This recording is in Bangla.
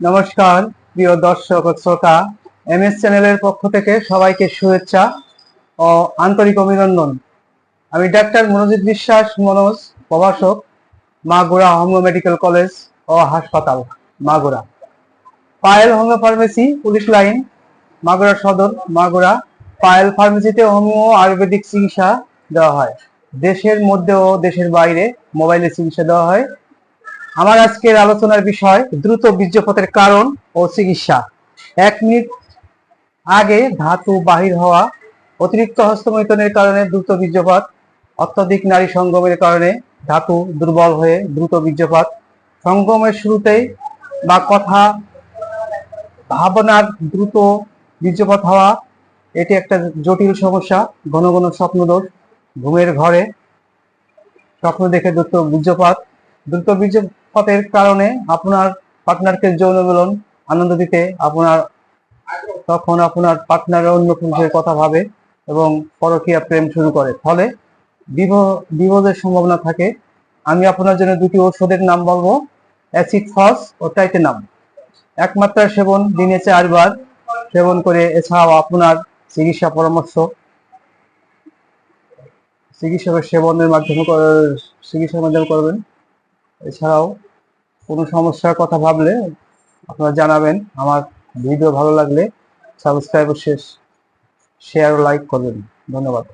নমস্কার, প্রিয় দর্শক ও শ্রোতা। এম এস চ্যানেলের পক্ষ থেকে সবাইকে শুভেচ্ছা ও আন্তরিক অভিনন্দন। আমি ডাক্তার মনোজিৎ বিশ্বাস, মনোজ প্রভাষক, মাগুরা হোমিও মেডিকেল কলেজ ও হাসপাতাল, Magura. Payel homoeo pharmacy, police line, Magura সদর, মাগুরা। পায়েল ফার্মেসিতে হোমিও আয়ুর্বেদিক চিকিৎসা দেওয়া হয়। দেশের মধ্যে ও দেশের বাইরে মোবাইলে চিকিৎসা দেওয়া হয়। আমার আজকের আলোচনার বিষয় দ্রুত বীর্যপাতের কারণ ও চিকিৎসা। এক মিনিট আগে ধাতু বাহির হওয়া, অতিরিক্ত হস্তমৈথনের কারণে দ্রুত বীর্যপাত, অত্যধিক নারী সঙ্গমের কারণে ধাতু দুর্বল হয়ে দ্রুত বীর্যপাত, সঙ্গমের শুরুতেই বা কথা, ভাবনার দ্রুত বীর্যপাত হওয়া, এটি একটা জটিল সমস্যা, ঘন ঘন স্বপ্নদোষ ঘুমের ঘরে স্বপ্ন দেখে দ্রুত বীর্যপাত, দ্রুত বীর্যপাতের কারণে আপনার পার্টনারকে যৌন মিলন আনন্দ দিতে আপনার তখন আপনার পার্টনারের অন্য পুরুষের কথা ভাবে এবং পরকীয়া প্রেম শুরু করে। ফলে বিবাহের সম্ভাবনা থাকে। আমি আপনার জন্য দুটি ঔষধের নাম বলব অ্যাসিড ফস ও টাইটেনাম একমাত্রা সেবন, দিনে চারবার সেবন করে এছাড়াও আপনার চিকিৎসা পরামর্শ, চিকিৎসকের সেবনের মাধ্যমে, চিকিৎসার মাধ্যমে করবেন। এছাড়াও কোনো সমস্যার কথা ভাবলে আপনারা জানাবেন। আমার ভিডিও ভালো লাগলে সাবস্ক্রাইব শেষ শেয়ার ও লাইক করবেন। ধন্যবাদ।